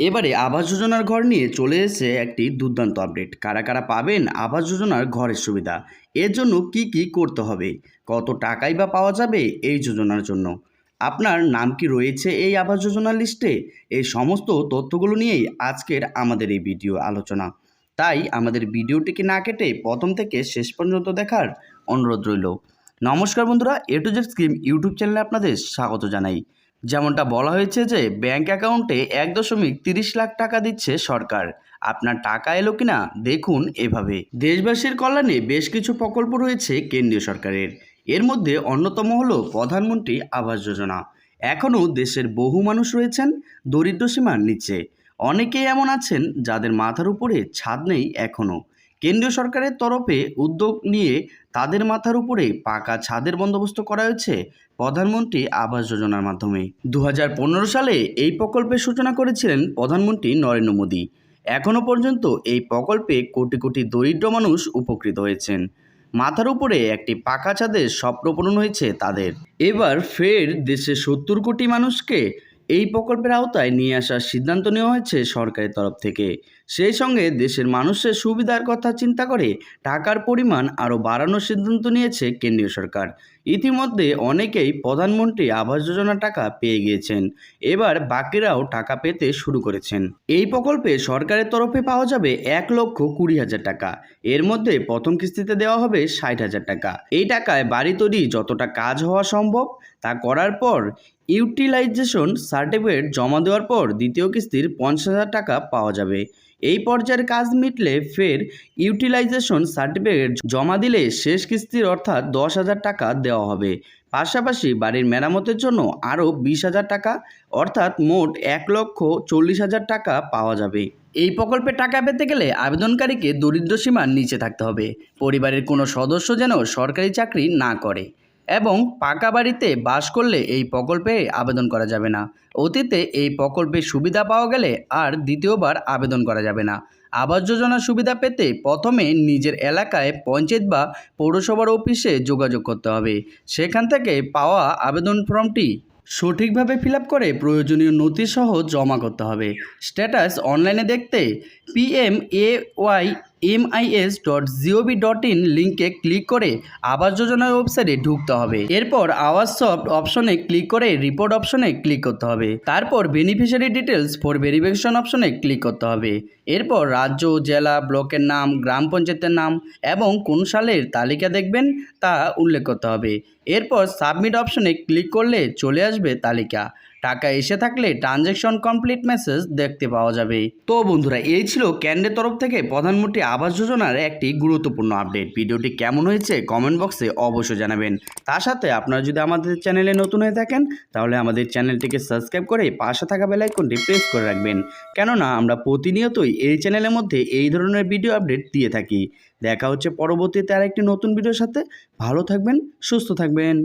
এবারে আবাস যোজনার ঘর নিয়ে চলে এসেছে একটি দুর্দান্ত আপডেট। কারা কারা পাবেন আবাস যোজনার ঘরের সুবিধা? এর জন্য কি কি করতে হবে? কত টাকাই বা পাওয়া যাবে এই যোজনার জন্য? আপনার নাম কি রয়েছে এই আবাস যোজনার লিস্টে? এই সমস্ত তথ্যগুলো নিয়েই আজকের আমাদের এই ভিডিও আলোচনা। তাই আমাদের ভিডিওটিকে না কেটে প্রথম থেকে শেষ পর্যন্ত দেখার অনুরোধ রইল। নমস্কার বন্ধুরা, A to Z scheme YouTube চ্যানেলে আপনাদের স্বাগত জানাই। যেমনটা বলা হয়েছে যে ব্যাংক অ্যাকাউন্টে এক দশমিক তিরিশ লাখ টাকা দিচ্ছে সরকার। আপনার টাকা এলো কিনা দেখুন এভাবে। দেশবাসীর কল্যাণে বেশ কিছু প্রকল্প রয়েছে কেন্দ্রীয় সরকারের। এর মধ্যে অন্যতম হল প্রধানমন্ত্রী আবাস যোজনা। এখনও দেশের বহু মানুষ রয়েছেন দরিদ্র সীমার নিচে। অনেকেই এমন আছেন যাদের মাথার উপরে ছাদ নেই এখনও। কেন্দ্রীয় সরকারের তরফে উদ্যোগ নিয়ে তাদের মাথার উপরে পাকা ছাদের বন্দোবস্ত করা হয়েছে প্রধানমন্ত্রী আবাস যোজনার মাধ্যমে। দু হাজার পনেরো সালে এই প্রকল্পের সূচনা করেছিলেন প্রধানমন্ত্রী নরেন্দ্র মোদী। এখনও পর্যন্ত এই প্রকল্পে কোটি কোটি দরিদ্র মানুষ উপকৃত হয়েছেন। মাথার উপরে একটি পাকা ছাদের স্বপ্ন পূরণ হয়েছে তাদের। এবার ফের দেশে সত্তর কোটি মানুষকে এই প্রকল্পের আওতায় নিয়ে আসার সিদ্ধান্ত নেওয়া হয়েছে সরকারের তরফ থেকে। সেই সঙ্গে দেশের মানুষের সুবিধার কথা চিন্তা করে টাকার পরিমাণ আরও বাড়ানোর সিদ্ধান্ত নিয়েছে কেন্দ্রীয় সরকার। ইতিমধ্যে অনেকেই প্রধানমন্ত্রী আবাস যোজনা টাকা পেয়ে গিয়েছেন। এবার বাকিরাও টাকা পেতে শুরু করেছেন। এই প্রকল্পে সরকারের তরফে পাওয়া যাবে এক লক্ষ কুড়ি হাজার টাকা। এর মধ্যে প্রথম কিস্তিতে দেওয়া হবে ষাট হাজার টাকা। এই টাকায় বাড়ি তৈরি যতটা কাজ হওয়া সম্ভব তা করার পর ইউটিলাইজেশন সার্টিফিকেট জমা দেওয়ার পর দ্বিতীয় কিস্তির পঞ্চাশ হাজার টাকা পাওয়া যাবে। এই পর্যায়ের কাজ মিটলে ফের ইউটিলাইজেশন সার্টিফিকেট জমা দিলে শেষ কিস্তির অর্থাৎ দশ হাজার টাকা দেওয়া হবে। পাশাপাশি বাড়ির মেরামতের জন্য আরও বিশ হাজার টাকা, অর্থাৎ মোট এক লক্ষ চল্লিশ হাজার টাকা পাওয়া যাবে। এই প্রকল্পে টাকা পেতে গেলে আবেদনকারীকে দরিদ্র সীমার নিচে থাকতে হবে। পরিবারের কোনো সদস্য যেন সরকারি চাকরি না করে। এবং পাকা বাড়িতে বাস করলে এই প্রকল্পে আবেদন করা যাবে না। অতীতে এই প্রকল্পের সুবিধা পাওয়া গেলে আর দ্বিতীয়বার আবেদন করা যাবে না। আবাস যোজনার সুবিধা পেতে প্রথমে নিজের এলাকায় পঞ্চায়েত বা পৌরসভার অফিসে যোগাযোগ করতে হবে। সেখান থেকে পাওয়া আবেদন ফর্মটি সঠিকভাবে ফিল করে প্রয়োজনীয় নথিসহ জমা করতে হবে। স্ট্যাটাস অনলাইনে দেখতে PM A Y MIS dot GOV dot in লিঙ্কে ক্লিক করে আবাস যোজনার ওয়েবসাইটে ঢুকতে হবে। এরপর আওয়াজ সফট অপশনে ক্লিক করে রিপোর্ট অপশনে ক্লিক করতে হবে। তারপর বেনিফিশিয়ারি ডিটেলস ফর ভেরিফিকেশন অপশনে ক্লিক করতে হবে। এরপর রাজ্য, জেলা, ব্লকের নাম, গ্রাম পঞ্চায়েতের নাম এবং কোন সালের তালিকা দেখবেন তা উল্লেখ করতে হবে। এরপর সাবমিট অপশনে ক্লিক করলে চলে আসবে তালিকা। টাকা এসে থাকলে ট্রানজ্যাকশন কমপ্লিট মেসেজ দেখতে পাওয়া যাবে। তো বন্ধুরা, এই ছিল ক্যান্ডের তরফ থেকে প্রধানমন্ত্রী আবাস যোজনার একটি গুরুত্বপূর্ণ আপডেট ভিডিওটি কেমন হয়েছে কমেন্ট বক্সে অবশ্যই জানাবেন। তার সাথে আপনারা যদি আমাদের চ্যানেলে নতুন হয়ে থাকেন, তাহলে আমাদের চ্যানেলটিকে সাবস্ক্রাইব করে পাশে থাকা বেলাইকনটি প্রেস করে রাখবেন। কেননা, আমরা প্রতিনিয়তই এই চ্যানেলের মধ্যে এই ধরনের ভিডিও আপডেট দিয়ে থাকি। দেখা হচ্ছে পরবর্তীতে আরেকটি নতুন ভিডিওর সাথে। ভালো থাকবেন, সুস্থ থাকবেন।